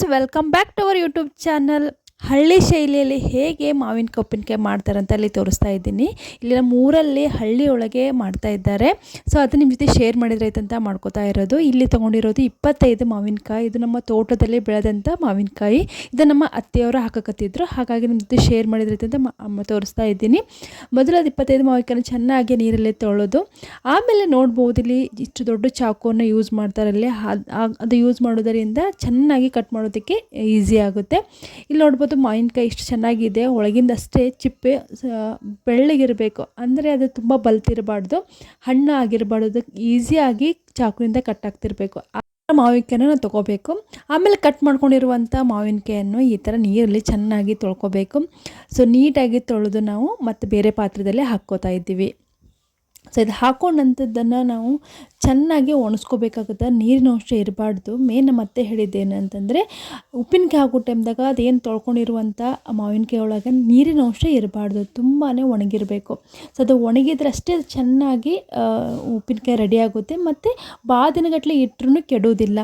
friends welcome back to our YouTube channel ಹಳ್ಳಿ ಶೈಲಿಯಲ್ಲಿ ಹೇಗೆ ಮಾವಿನ ಉಪ್ಪಿನಕಾಯಿ ಮಾಡ್ತಾರೆ ಅಂತ ಅಲ್ಲಿ ತೋರಿಸ್ತಾ ಇದ್ದೀನಿ. ಇಲ್ಲಿ ನಮ್ಮ ಊರಲ್ಲಿ ಹಳ್ಳಿ ಒಳಗೆ ಮಾಡ್ತಾ ಇದ್ದಾರೆ. ಸೊ ಅದು ನಿಮ್ಮ ಜೊತೆ ಶೇರ್ ಮಾಡಿದ್ರೆ ಅಂತ ಮಾಡ್ಕೋತಾ ಇರೋದು. ಇಲ್ಲಿ ತೊಗೊಂಡಿರೋದು ಇಪ್ಪತ್ತೈದು ಮಾವಿನಕಾಯಿ. ಇದು ನಮ್ಮ ತೋಟದಲ್ಲಿ ಬೆಳೆದಂಥ ಮಾವಿನಕಾಯಿ. ಇದು ನಮ್ಮ ಅತ್ತೆಯವರು ಹಾಕಕತ್ತಿದ್ರು. ಹಾಗಾಗಿ ನಿಮ್ಮ ಜೊತೆ ಶೇರ್ ಮಾಡಿದ್ರೆ ಮಾ ತೋರಿಸ್ತಾ ಇದ್ದೀನಿ. ಮೊದಲು ಅದು ಇಪ್ಪತ್ತೈದು ಮಾವಿನಕಾಯಿ ಚೆನ್ನಾಗಿ ನೀರಲ್ಲೇ ತೊಳೆದು, ಆಮೇಲೆ ನೋಡ್ಬೋದು ಇಲ್ಲಿ ಇಷ್ಟು ದೊಡ್ಡ ಚಾಕುವನ್ನು ಯೂಸ್ ಮಾಡ್ತಾರಲ್ಲಿ. ಅದು ಯೂಸ್ ಮಾಡೋದರಿಂದ ಚೆನ್ನಾಗಿ ಕಟ್ ಮಾಡೋದಕ್ಕೆ ಈಸಿ ಆಗುತ್ತೆ. ಇಲ್ಲಿ ನೋಡ್ಬೋದು ಮಾವಿನಕಾಯಿ ಇಷ್ಟು ಚೆನ್ನಾಗಿದೆ, ಒಳಗಿಂದ ಅಷ್ಟೇ ಚಿಪ್ಪೆ ಬೆಳ್ಳಗಿರಬೇಕು. ಅಂದರೆ ಅದು ತುಂಬ ಬಲ್ತಿರಬಾರ್ದು. ಹಣ್ಣು ಆಗಿರಬಾರ್ದು. ಈಸಿಯಾಗಿ ಚಾಕುವಿಂದ ಕಟ್ ಆಗ್ತಿರಬೇಕು. ಆ ಮಾವಿನಕಾಯಿನ ನಾವು ತೊಗೋಬೇಕು. ಆಮೇಲೆ ಕಟ್ ಮಾಡ್ಕೊಂಡಿರುವಂಥ ಮಾವಿನಕಾಯನ್ನು ಈ ಥರ ನೀರಲ್ಲಿ ಚೆನ್ನಾಗಿ ತೊಳ್ಕೊಬೇಕು. ಸೊ ನೀಟಾಗಿ ತೊಳೆದು ನಾವು ಮತ್ತೆ ಬೇರೆ ಪಾತ್ರದಲ್ಲೇ ಹಾಕ್ಕೋತಾ ಇದ್ದೀವಿ. ಸೊ ಇದು ಹಾಕೊಂಡಂಥದ್ದನ್ನು ನಾವು ಚೆನ್ನಾಗಿ ಒಣಸ್ಕೋಬೇಕಾಗುತ್ತೆ, ನೀರಿನ ಅಂಶ ಇರಬಾರ್ದು. ಮೇನ್ ಮತ್ತೆ ಹೇಳಿದ್ದೇನಂತಂದರೆ ಉಪ್ಪಿನಕಾಯಿ ಹಾಕೋ ಟೈಮ್ದಾಗ ಅದೇನು ತೊಳ್ಕೊಂಡಿರುವಂಥ ಮಾವಿನಕಾಯಿ ಒಳಗೆ ನೀರಿನ ಅಂಶ ಇರಬಾರ್ದು ತುಂಬಾ ಒಣಗಿರಬೇಕು. ಸೊ ಅದು ಒಣಗಿದ್ರೆ ಅದು ಚೆನ್ನಾಗಿ ಉಪ್ಪಿನಕಾಯಿ ರೆಡಿ ಆಗುತ್ತೆ ಮತ್ತು ಭಾಳ ದಿನಗಟ್ಟಲೆ ಇಟ್ಟರೂ ಕೆಡೋದಿಲ್ಲ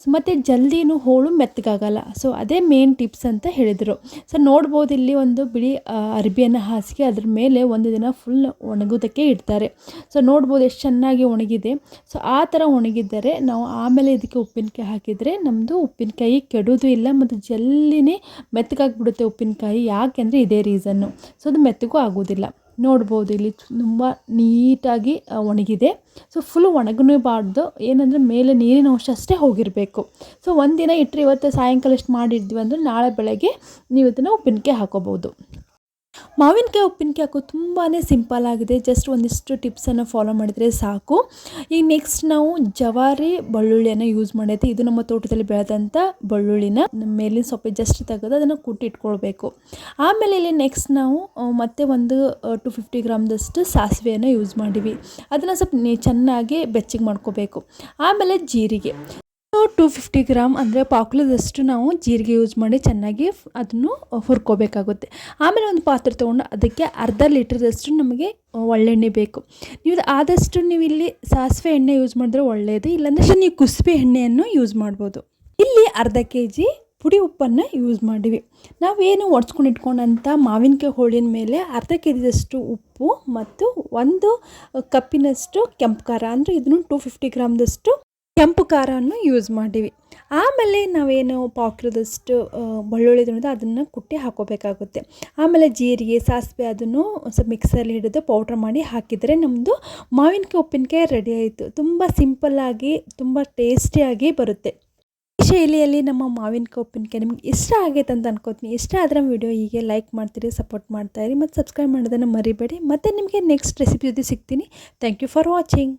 ಸೊ ಮತ್ತು ಜಲ್ದಿನೂ ಹೋಳು ಮೆತ್ತಗಾಗಲ್ಲ. ಸೊ ಅದೇ ಮೇನ್ ಟಿಪ್ಸ್ ಅಂತ ಹೇಳಿದರು. ಸೊ ನೋಡ್ಬೋದು ಇಲ್ಲಿ ಒಂದು ಬಿಳಿ ಅರ್ಬಿಯನ್ನು ಹಾಸಿಗೆ ಅದ್ರ ಮೇಲೆ ಒಂದು ದಿನ ಫುಲ್ ಒಣಗೋದಕ್ಕೆ ಇಡ್ತಾರೆ. ಸೊ ನೋಡ್ಬೋದು ಎಷ್ಟು ಚೆನ್ನಾಗಿ ಒಣಗಿದೆ. ಸೊ ಆ ಥರ ಒಣಗಿದ್ದರೆ ನಾವು ಆಮೇಲೆ ಇದಕ್ಕೆ ಉಪ್ಪಿನಕಾಯಿ ಹಾಕಿದರೆ ನಮ್ಮದು ಉಪ್ಪಿನಕಾಯಿ ಕೆಡೋದು ಇಲ್ಲ ಮತ್ತು ಜಲ್ಲಿನೇ ಮೆತ್ತಗಾಗ್ಬಿಡುತ್ತೆ ಉಪ್ಪಿನಕಾಯಿ. ಯಾಕೆಂದರೆ ಇದೇ ರೀಸನ್ನು. ಸೊ ಅದು ಮೆತ್ತಗೂ ಆಗೋದಿಲ್ಲ. ನೋಡ್ಬೋದು ಇಲ್ಲಿ ತುಂಬ ನೀಟಾಗಿ ಒಣಗಿದೆ. ಸೊ ಫುಲ್ ಒಣಗನೂಬಾರ್ದು. ಏನಂದರೆ ಮೇಲೆ ನೀರಿನ ಅಂಶ ಅಷ್ಟೇ ಹೋಗಿರಬೇಕು. ಸೊ ಒಂದಿನ ಇಟ್ಟರೆ ಇವತ್ತು ಸಾಯಂಕಾಲ ಇಷ್ಟು ಮಾಡಿದ್ವಿ ಅಂದರೆ ನಾಳೆ ಬೆಳಗ್ಗೆ ನೀವು ಇದನ್ನು ಉಪ್ಪಿನಕಾಯಿ ಹಾಕೋಬೋದು. ಮಾವಿನಕಾಯಿ ಉಪ್ಪಿನಕಾಯಿ ಹಾಕೋದು ತುಂಬಾ ಸಿಂಪಲ್ ಆಗಿದೆ. ಜಸ್ಟ್ ಒಂದಿಷ್ಟು ಟಿಪ್ಸನ್ನು ಫಾಲೋ ಮಾಡಿದರೆ ಸಾಕು. ಈಗ ನೆಕ್ಸ್ಟ್ ನಾವು ಜವಾರಿ ಬೆಳ್ಳುಳ್ಳಿಯನ್ನು ಯೂಸ್ ಮಾಡೈತೆ ಇದು ನಮ್ಮ ತೋಟದಲ್ಲಿ ಬೆಳೆದಂಥ ಬೆಳ್ಳುಳ್ಳಿನ ಮೇಲಿನ ಸೊಪ್ಪೆ ಜಸ್ಟ್ ತೆಗೆದು ಅದನ್ನು ಕುಟ್ಟಿಟ್ಕೊಳ್ಬೇಕು. ಆಮೇಲೆ ಇಲ್ಲಿ ನೆಕ್ಸ್ಟ್ ನಾವು ಮತ್ತೆ ಒಂದು ಟು ಫಿಫ್ಟಿ ಗ್ರಾಮ್ದಷ್ಟು ಸಾಸಿವೆಯನ್ನು ಯೂಸ್ ಮಾಡಿವಿ ಅದನ್ನು ಸ್ವಲ್ಪ ಚೆನ್ನಾಗಿ ಬೆಚ್ಚಗೆ ಮಾಡ್ಕೋಬೇಕು. ಆಮೇಲೆ ಜೀರಿಗೆ. ಟು ಫಿಫ್ಟಿ ಗ್ರಾಮ್ ಅಂದರೆ ಪಾಕ್ಲದಷ್ಟು ನಾವು ಜೀರಿಗೆ ಯೂಸ್ ಮಾಡಿ ಚೆನ್ನಾಗಿ ಅದನ್ನು ಹುರ್ಕೋಬೇಕಾಗುತ್ತೆ. ಆಮೇಲೆ ಒಂದು ಪಾತ್ರೆ ತೊಗೊಂಡು ಅದಕ್ಕೆ ಅರ್ಧ ಲೀಟ್ರದಷ್ಟು ನಮಗೆ ಒಳ್ಳೆಣ್ಣೆ ಬೇಕು. ನೀವು ಆದಷ್ಟು ನೀವು ಇಲ್ಲಿ ಸಾಸಿವೆ ಎಣ್ಣೆ ಯೂಸ್ ಮಾಡಿದ್ರೆ ಒಳ್ಳೆಯದು ಇಲ್ಲಾಂದ್ರೆ ನೀವು ಕುಸುಬೆ ಎಣ್ಣೆಯನ್ನು ಯೂಸ್ ಮಾಡ್ಬೋದು. ಇಲ್ಲಿ ಅರ್ಧ ಕೆ ಜಿ ಪುಡಿ ಉಪ್ಪನ್ನು ಯೂಸ್ ಮಾಡಿವಿ. ನಾವೇನು ಒಡ್ಸ್ಕೊಂಡು ಇಟ್ಕೊಂಡಂಥ ಮಾವಿನಕಾಯಿ ಹೋಳಿನ ಮೇಲೆ ಅರ್ಧ ಕೆ ಜಿದಷ್ಟು ಉಪ್ಪು ಮತ್ತು ಒಂದು ಕಪ್ಪಿನಷ್ಟು ಕೆಂಪು ಖಾರ, ಅಂದರೆ ಇದನ್ನು ಟೂ ಫಿಫ್ಟಿ ಗ್ರಾಮ್ದಷ್ಟು ಕೆಂಪು ಖಾರವನ್ನು ಯೂಸ್ ಮಾಡಿವಿ. ಆಮೇಲೆ ನಾವೇನು ಪಾಕಿರೋದಷ್ಟು ಬೆಳ್ಳುಳ್ಳಿ ತೊಳೆದು ಅದನ್ನು ಕುಟ್ಟಿ ಹಾಕೋಬೇಕಾಗುತ್ತೆ. ಆಮೇಲೆ ಜೀರಿಗೆ, ಸಾಸಿವೆ ಅದನ್ನು ಸ್ವಲ್ಪ ಮಿಕ್ಸಲ್ಲಿ ಹಿಡಿದು ಪೌಡ್ರ್ ಮಾಡಿ ಹಾಕಿದರೆ ನಮ್ಮದು ಮಾವಿನಕಾಯಿ, ಉಪ್ಪಿನಕಾಯಿ ರೆಡಿ ಆಯಿತು. ತುಂಬ ಸಿಂಪಲ್ಲಾಗಿ ತುಂಬ ಟೇಸ್ಟಿಯಾಗಿ ಬರುತ್ತೆ. ಈ ಶೈಲಿಯಲ್ಲಿ ನಮ್ಮ ಮಾವಿನಕಾಯಿ, ಉಪ್ಪಿನಕಾಯಿ ನಿಮ್ಗೆ ಇಷ್ಟ ಆಗೈತೆ ಅಂತ ಅನ್ಕೋತೀನಿ. ಇಷ್ಟ ಆದರೆ ವಿಡಿಯೋ ಹೀಗೆ ಲೈಕ್ ಮಾಡ್ತೀರಿ ಸಪೋರ್ಟ್ ಮಾಡ್ತಾಯಿರಿ ಮತ್ತು ಸಬ್ಸ್ಕ್ರೈಬ್ ಮಾಡೋದನ್ನು ಮರಿಬೇಡಿ. ಮತ್ತು ನಿಮಗೆ ನೆಕ್ಸ್ಟ್ ರೆಸಿಪಿ ಜೊತೆ ಸಿಗ್ತೀನಿ. Thank you for watching